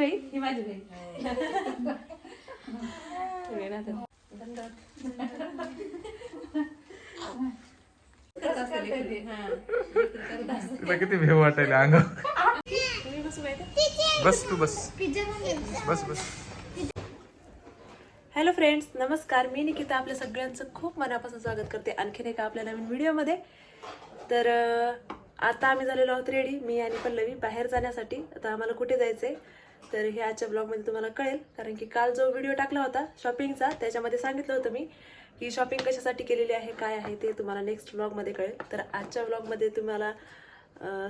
बहीण ही माझी. हा. असते. तुला किती भेव वाटायला अंग बसू बाई. तू बस बस बस हॅलो फ्रेंड्स नमस्कार मी निकिता आपल्या सगळ्यांचं खूप मनापासून स्वागत करते आणखीन एका आपल्या नवीन व्हिडिओमध्ये तर आता आम्ही झालेलो आहोत रेडी मी आणि पल्लवी बाहेर जाण्यासाठी आता आम्हाला कुठे जायचं आहे तर हे आजच्या ब्लॉगमध्ये तुम्हाला कळेल. कारण की काल जो व्हिडिओ टाकला होता शॉपिंगचा त्याच्यामध्ये सांगितलं होतं मी की शॉपिंग कशासाठी केलेली आहे काय आहे ते तुम्हाला नेक्स्ट ब्लॉगमध्ये कळेल. तर आजच्या ब्लॉगमध्ये तुम्हाला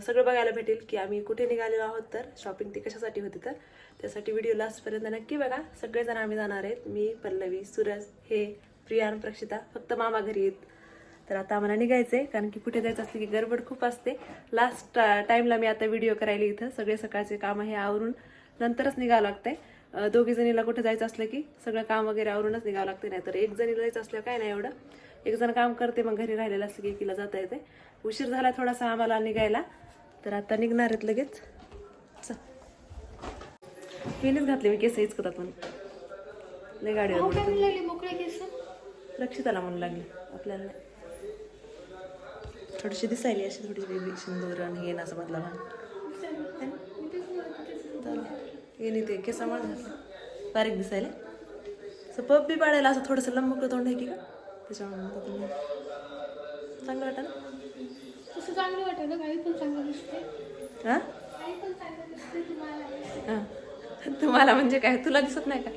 सगळं बघायला भेटेल की आम्ही कुठे निघालेलो आहोत तर शॉपिंग ती कशासाठी होती तर. त्यासाठी व्हिडिओ लास्टपर्यंत नक्की बघा. सगळेजण आम्ही जाणार आहेत. मी पल्लवी सूरज हे प्रियान प्रक्षिता फक्त मामा घरी येत तर आता आम्हाला निघायचं आहे कारण की कुठे जायचं असलं की गडबड खूप असते. लास्ट टाईमला मी आता व्हिडिओ करायला इथं. सगळे सकाळचे काम हे आवरून. नंतरच निघावं लागतंय. दोघी जणीला कुठे जायचं असलं की सगळं काम वगैरे आवरूनच निघावं लागते नाही तर एक जणीला जायचं असलं काय नाही एवढं. एक जण काम करते मग घरी राहिलेलं असलं की एकीला जाता येते उशीर झाला थोडासा आम्हाला निघायला. तर आता निघणार आहेत लगेच. चल. मीनच घातले मी केस इचकतात म्हणून. लय गाडीवर बोलतो. मोकळे केस? लक्षात म्हणून लागली. आपल्याला. थोडीशी दिसायली अशी थोडी वेगळी. सिंदूर आणि हे असं मधला हे नाही ते केसामुळे बारीक दिसायला? असं पप बी पाडायला असं थोडंसं लंबकं तोंड आहे की का त्याच्यामुळे. चांगलं वाटतं ना? तसं चांगलं वाटतं ना काही पण चांगलं दिसते हां? काही पण चांगलं दिसते तुम्हाला. हां. तुम्हाला म्हणजे काय? तुला दिसत नाही का?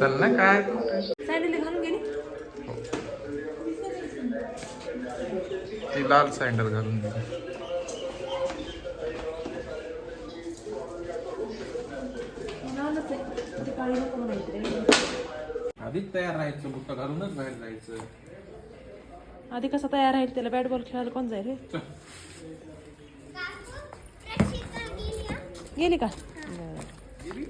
चल ना काय? सँडल घालून गेली. ती लाल सँडल घालून रे. आधीच तयार राहायचं बुट्टा घालूनच बाहेर जायचं. आधी कसा तयार आहे त्याला? बॅट बॉल खेळायला कोण जाईल रे गेली का? गेली?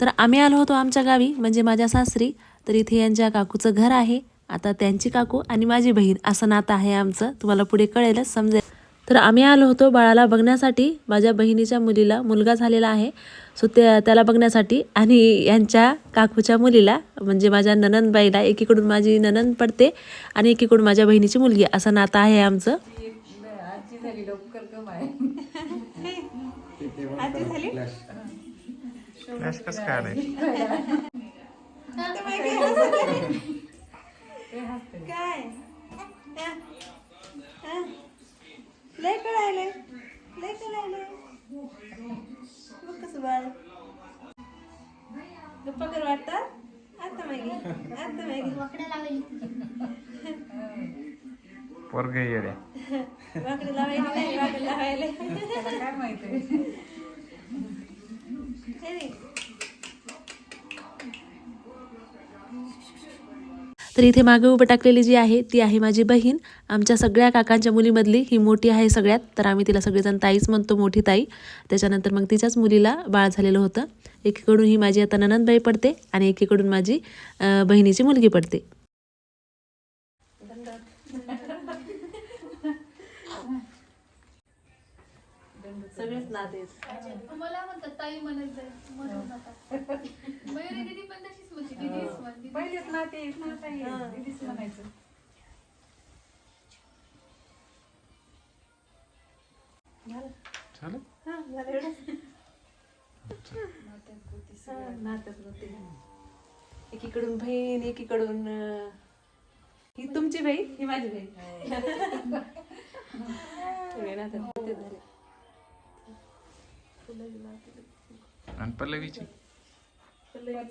तर आम्ही आलो होतो आमच्या गावी म्हणजे माझ्या सासरी. तर इथे यांच्या काकूचं घर आहे. आता त्यांची काकू आणि माझी बहीण असं नातं आहे आमचं. तुम्हाला पुढे कळेलच समजेल. तर आम्ही आलो होतो बाळाला बघण्यासाठी. माझ्या बहिणीच्या मुलीला मुलगा झालेला आहे. सो त्या त्याला बघण्यासाठी आणि यांच्या काकूच्या मुलीला म्हणजे माझ्या ननंदबाईला एकीकडून माझी ननंद पडते आणि एकीकडून माझ्या बहिणीची मुलगी. असं नातं आहे आमचं. काय लय कळायले लय कळायले बघ कसं बाळ गप्पा कर वाटतात आता मागे आता मागे वाकड्या लावली पोरग येड्या वाकडे लावायला नाही वाकडे लावायला काय माहिती तर इथे मागे उभं टाकलेली जी आहे ती आहे माझी बहीण. आमच्या सगळ्या काकांच्या मुलीमधली ही मोठी आहे सगळ्यात. तर आम्ही तिला सगळेजण ताईच म्हणतो मोठी ताई. त्याच्यानंतर मग तिच्याच मुलीला बाळ झालेलं होतं. एकीकडून ही माझी आता ननंदबाई पडते आणि एकीकडून माझी अं, बहिणीची मुलगी पडते. सगळेच नाते दिदीच पहिलेच दिदीच म्हणायचं. एकीकडून बहीण एकीकडून ही तुमची बहीण ही माझी बहीण. आणि पल्लवीची.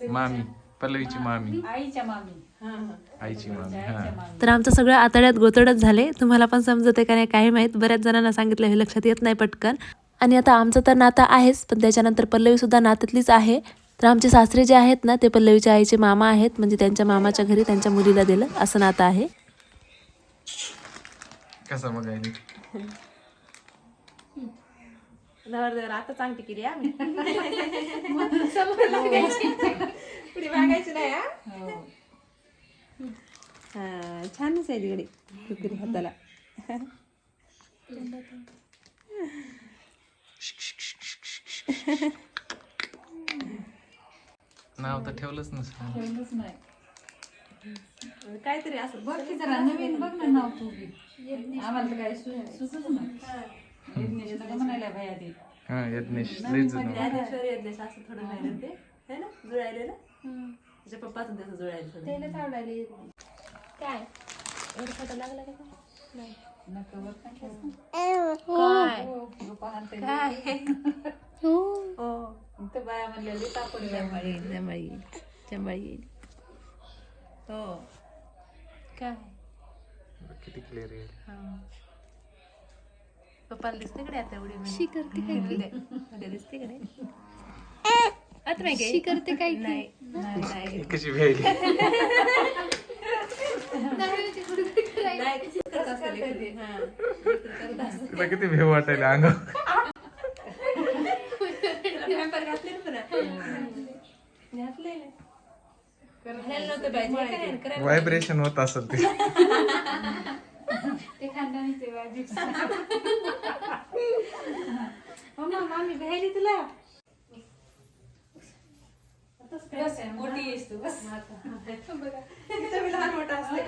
मामी. पल्लवीची मामी. आईच्या मामी. आईची मामी हा. तर आमचं सगळं आतड्यात गोतडच झाले. तुम्हाला पण समजते का नाही काही माहीत. बऱ्याच जणांना सांगितलं हे लक्षात येत नाही पटकन. आणि आता आमचं तर नातं आहेच पण त्याच्यानंतर पल्लवी सुद्धा नात्यातलीच आहे. तर आमचे सासरे जे आहेत ना ते पल्लवीच्या आईचे मामा आहेत. म्हणजे त्यांच्या मामाच्या घरी त्यांच्या मुलीला दिलं असं नातं आहे. कसं बघायला आता सांगते केली आम्ही पुढे मागायची नाही हो. हा. छानच आहे तिकडे कुरकुरी हाताला. नाव तर ठेवलंच नसतं ठेवलंच नाही. काहीतरी असं बघ की जरा. नवीन बघ ना नाव तू आम्हाला तर काय सु- सुचच नाही. यज्ञेश. म्हणायला भाई आधी हा यज्ञेश लईच जुनं. ज्ञानेश्वर यज्ञेश असं थोडं राहिलं ते. है ना? जुळायलेलं? त्याच्या पप्पाचं त्याचं जुळायला थोडं. त्याला सावडायला काय? एवढं खोटं लागलं का काय? नाही. हो. हो. बाया म्हणलेली जमाई जमाई जमाई हो. काय? किती क्लिअर आहे पप्पाला दिसते कडे आता एवढी शी करते काय की? उद्या दिसते कडे आता नाही शी करते काय की? नाही नाही नाही कशी. नाही तशीच करत असते. हा. करत असते. तुला किती भेव वाटायला अंग तुला pamper घातले ना पुन्हा? घातले ना. घालायला नव्हतं पाहिजे. करायला- करायला व्हायब्रेशन होत असेल ते ते खानदानीचे मामी भेटली तुला? मोठी आहेस तू बस. बघा लहान मोठा असते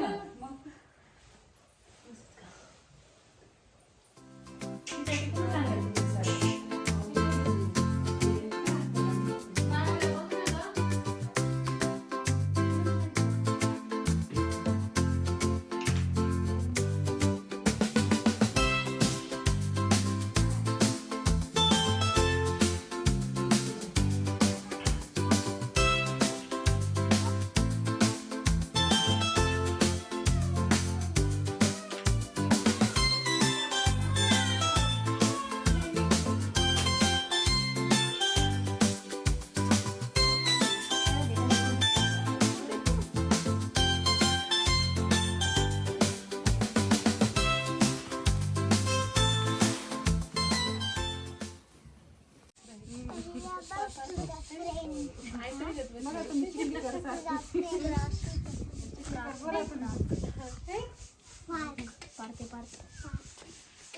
का?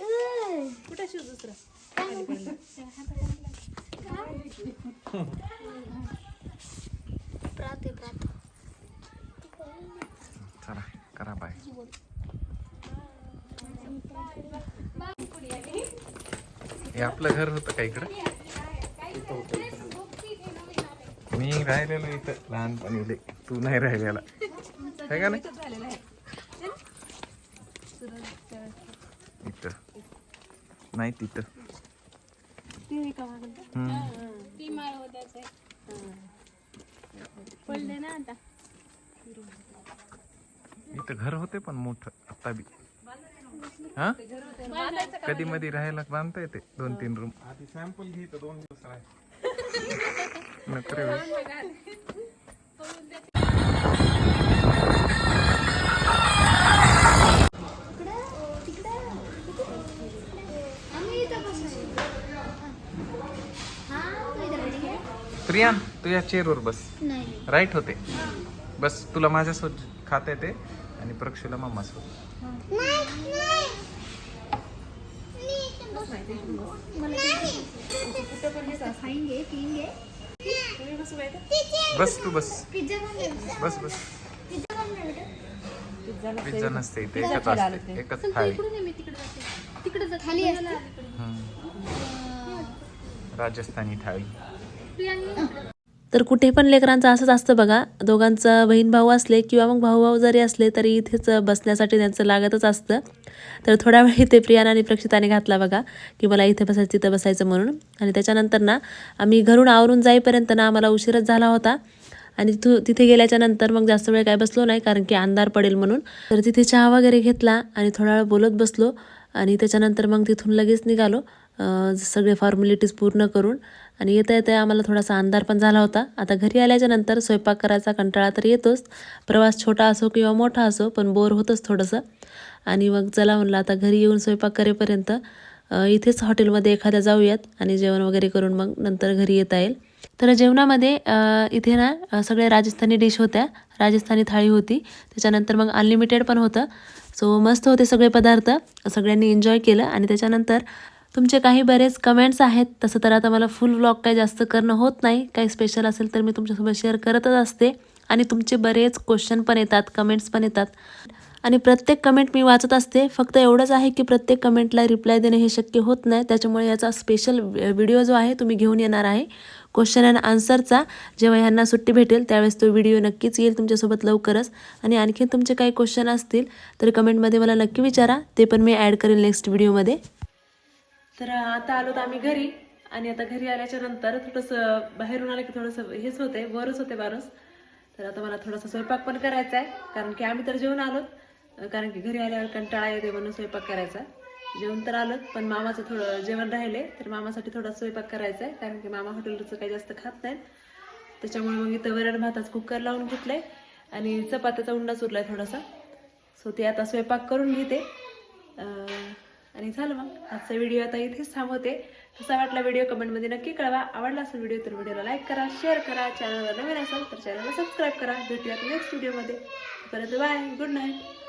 कुठं शिव दुसरं? चला करा बाय. हे आपलं घर होतं का इकडं? मी राहिलेलो इथं. लहानपणी लई. तू नाही राहिलेला. आहे का नाही? इथं. नाही तिथं. पडले ना आता इथं घर होते पण मोठं. आता बी. हा? कधी मध्ये राहायला बांधता येते. दोन तीन रूम आधी सॅम्पल घेत दोन दिवस नको रे बाई. तू प्रिया तू या चेअरवर बस. नाही राईट होते. बस तुला माझ्यासोबत खात येते आणि प्रक्षूला मम्मासोबत खाएंगे बस तू बस. बस बस. पिझ्झा नसते इथे. एकच असते एकच थाळी. तिकडे खाली. राजस्थानी थाळी. तर कुठे पण लेकरांचं असंच असतं बघा. दोघांचं बहीण भाऊ असले किंवा मग भाऊ भाऊ जरी असले तरी इथेच बसण्यासाठी त्यांचं लागतच असतं. तर थोड्या वेळ इथे प्रियाना आणि प्रक्षिताने घातला बघा की मला इथे बसायचं तिथं बसायचं म्हणून. आणि त्याच्यानंतर ना आम्ही घरून आवरून जाईपर्यंत ना आम्हाला उशीरच झाला होता. आणि तिथू तिथे गेल्याच्यानंतर मग जास्त वेळ काय बसलो नाही कारण की अंधार पडेल म्हणून. तर तिथे चहा वगैरे घेतला आणि थोडा वेळ बोलत बसलो. आणि त्याच्यानंतर मग तिथून लगेच निघालो. सगळे फॉर्मॅलिटीज पूर्ण करून. आणि येता येता आम्हाला थोडासा अंधार पण झाला होता. आता घरी आल्याच्यानंतर स्वयंपाक करायचा कंटाळा तर येतोच. प्रवास छोटा असो किंवा मोठा असो पण बोर होतंच थोडंसं. आणि मग चला म्हणलं आता घरी येऊन स्वयंपाक करेपर्यंत इथेच हॉटेलमध्ये एखाद्या जाऊयात आणि जेवण वगैरे करून मग नंतर घरी येता येईल. तर जेवणामध्ये इथे ना सगळ्या राजस्थानी डिश होत्या. राजस्थानी थाळी होती. त्याच्यानंतर मग अनलिमिटेड पण होतं. सो मस्त होते सगळे पदार्थ. सगळ्यांनी एन्जॉय केलं. आणि त्याच्यानंतर तुमचे काही बरेच कमेंट्स आहेत. तसं तर आता मला फुल व्लॉग काही जास्त करणं होत नाही. काही स्पेशल असेल तर मी तुमच्यासोबत शेअर करतच असते. आणि तुमचे बरेच क्वेश्चन पण येतात कमेंट्स पण येतात. आणि प्रत्येक कमेंट मी वाचत असते. फक्त एवढंच आहे की प्रत्येक कमेंटला रिप्लाय देणे हे शक्य होत नाही. त्याच्यामुळे याचा स्पेशल व्हिडिओ जो आहे तो मी घेऊन येणार आहे. क्वेश्चन अँड आन्सरचा जेव्हा ह्यांना सुट्टी भेटेल त्यावेळेस तो व्हिडिओ नक्कीच येईल तुमच्यासोबत लवकरच. आणि आणखीन तुमचे काही क्वेश्चन असतील तर कमेंटमध्ये मला नक्की विचारा. ते पण मी ॲड करेल नेक्स्ट व्हिडिओमध्ये तर आता आलो तर आम्ही घरी. आणि आता घरी आल्याच्यानंतर थोडंसं बाहेरून आलं की थोडंसं हेच होते बरंच होते बारस तर आता मला थोडासा स्वयंपाक पण करायचा आहे कारण की आम्ही तर जेवण आलो कारण की घरी आल्यावर कंटाळा येते म्हणून स्वयंपाक करायचा. जेवण तर आलं पण मामाचं थोडं जेवण राहिले तर मामासाठी थोडा स्वयंपाक करायचा आहे कारण की मामा हॉटेलचं काही जास्त खात नाही त्याच्यामुळे मग इथं वरण भाताच कुकर लावून घेतलंय आणि चपात्याचा उंडा आहे थोडासा. सो ते आता स्वयंपाक करून घेते. अं, आणि झालं मग. आजचा व्हिडिओ आता इथेच थांबवते. कसा वाटला व्हिडिओ कमेंटमध्ये नक्की कळवा. आवडला असेल व्हिडिओ तर व्हिडिओला लाईक करा शेअर करा. चॅनलवर नवीन असेल तर चॅनलला सबस्क्राईब करा. भेटूयात नेक्स्ट व्हिडिओमध्ये परत बाय गुड नाईट